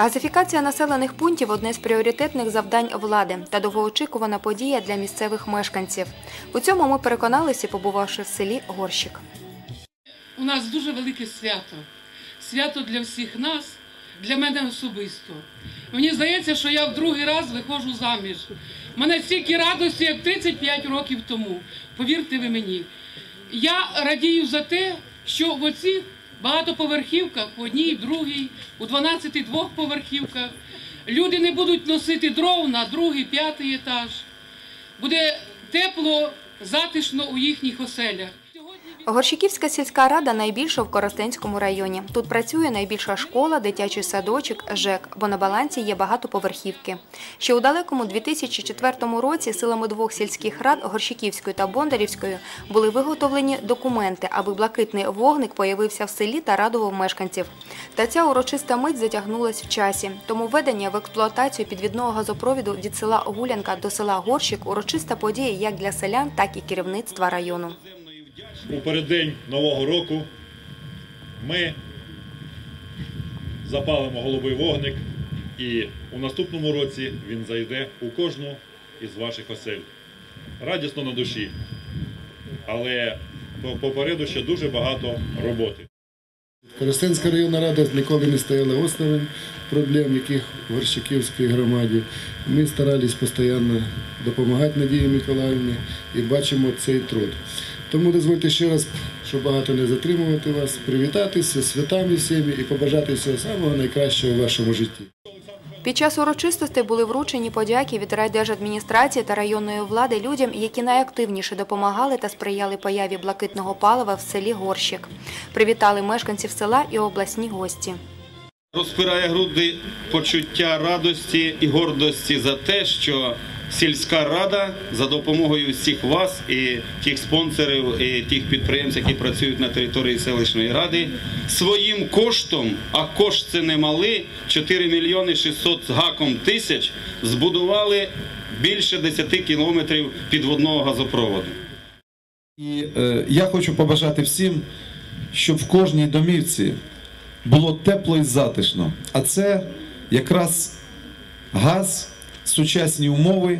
Газифікація населених пунктів одне з пріоритетних завдань влади та довгоочікувана подія для місцевих мешканців. У цьому ми переконалися, побувавши в селі Горщик. У нас дуже велике свято. Свято для всіх нас, для мене особисто. Мені здається, що я в другий раз виходжу заміж. Мене стільки радості, як 35 років тому. Повірте ви мені. Я радію за те, що в оцих багатоповерхівках, в одній, другій, у 12 двохповерхівках, люди не будуть носити дров на другий, п'ятий етаж. Буде тепло, затишно у їхніх оселях. Горщиківська сільська рада найбільша в Коростенському районі. Тут працює найбільша школа, дитячий садочок, ЖЕК, бо на балансі є багатоповерхівки. Ще у далекому 2004 році силами двох сільських рад Горщиківської та Бондарівської були виготовлені документи, аби блакитний вогник появився в селі та радував мешканців. Та ця урочиста мить затягнулась в часі. Тому введення в експлуатацію підвідного газопровіду від села Гулянка до села Горщик урочиста подія як для селян, так і керівництва району. У переддень Нового року ми запалимо голубий вогник і у наступному році він зайде у кожну із ваших осель. Радісно на душі, але попереду ще дуже багато роботи. Коростенська районна рада ніколи не стояла осторонь проблем, яких в Горщиківській громаді. Ми старались постійно допомагати Надії Миколаївні і бачимо цей труд. Тому дозвольте ще раз, щоб багато не затримувати вас, привітатися святами всіми і побажати всього самого найкращого в вашому житті. Під час урочистостей були вручені подяки від райдержадміністрації та районної влади людям, які найактивніше допомагали та сприяли появі блакитного палива в селі Горщик. Привітали мешканців села і обласні гості. Розпирає груди почуття радості і гордості за те, що сільська рада за допомогою всіх вас і тих спонсорів, і тих підприємців, які працюють на території селищної ради, своїм коштом, а кошт це немалий, 4 мільйони 600 з гаком тисяч, збудували більше 10 кілометрів підводного газопроводу. І е, я хочу побажати всім, щоб в кожній домівці було тепло і затишно. А це якраз газ, сучасні умови.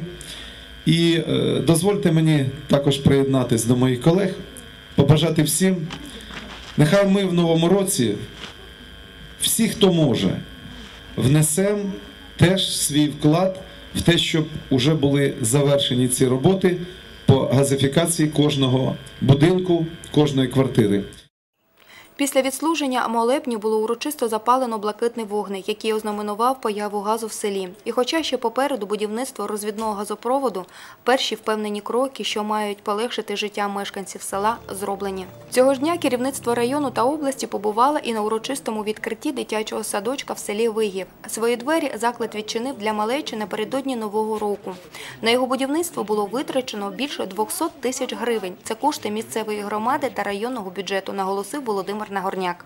І е, дозвольте мені також приєднатись до моїх колег, побажати всім. Нехай ми в новому році, всі, хто може, внесемо теж свій вклад в те, щоб вже були завершені ці роботи по газифікації кожного будинку, кожної квартири. Після відслуження молебню було урочисто запалено блакитний вогник, який ознаменував появу газу в селі. І хоча ще попереду будівництво розвідного газопроводу, перші впевнені кроки, що мають полегшити життя мешканців села, зроблені. Цього ж дня керівництво району та області побувало і на урочистому відкритті дитячого садочка в селі Вигів. Свої двері заклад відчинив для малечі напередодні нового року. На його будівництво було витрачено більше 200 тисяч гривень. Це кошти місцевої громади та районного бюджету, наголосив Володимир Нагорняк.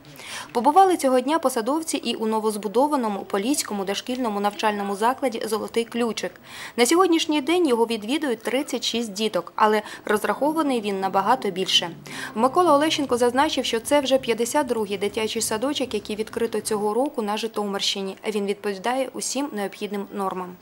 Побували цього дня посадовці і у новозбудованому поліському дошкільному навчальному закладі Золотий ключик. На сьогоднішній день його відвідують 36 діток, але розрахований він набагато більше. Микола Олещенко зазначив, що це вже 52-й дитячий садочок, який відкрито цього року на Житомирщині. Він відповідає усім необхідним нормам.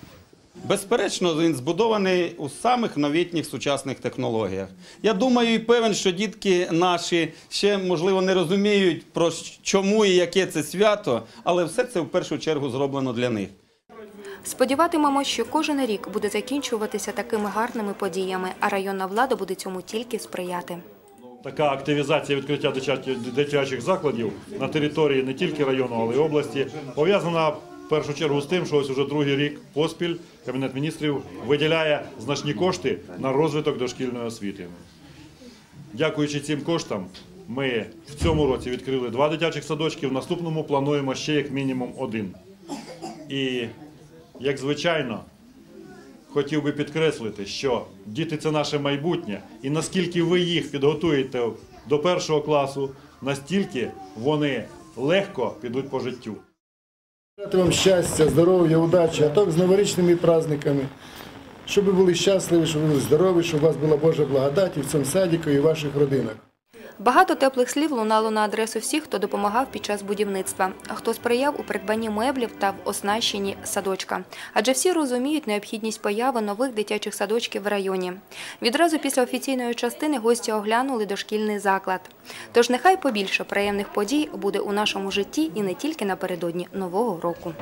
Безперечно, він збудований у самих новітніх сучасних технологіях. Я думаю і певен, що дітки наші ще можливо не розуміють про чому і яке це свято, але все це в першу чергу зроблено для них. Сподіватимемо, що кожен рік буде закінчуватися такими гарними подіями, а районна влада буде цьому тільки сприяти. Така активізація відкриття дитячих, закладів на території не тільки району, але й області пов'язана першу чергу з тим, що ось уже другий рік поспіль Кабінет міністрів виділяє значні кошти на розвиток дошкільної освіти. Дякуючи цим коштам, ми в цьому році відкрили два дитячих садочки, в наступному плануємо ще як мінімум один. І, як звичайно, хотів би підкреслити, що діти це наше майбутнє, і наскільки ви їх підготуєте до першого класу, настільки вони легко підуть по життю. Вам щастя, здоров'я, удачі, а так з новорічними праздниками. Щоб ви були щасливі, щоб ви були здорові, щоб у вас була Божа благодать і в цьому садіку, і в ваших родинах. Багато теплих слів лунало на адресу всіх, хто допомагав під час будівництва, хто сприяв у придбанні меблів та в оснащенні садочка. Адже всі розуміють необхідність появи нових дитячих садочків в районі. Відразу після офіційної частини гості оглянули дошкільний заклад. Тож нехай побільше приємних подій буде у нашому житті і не тільки напередодні нового року.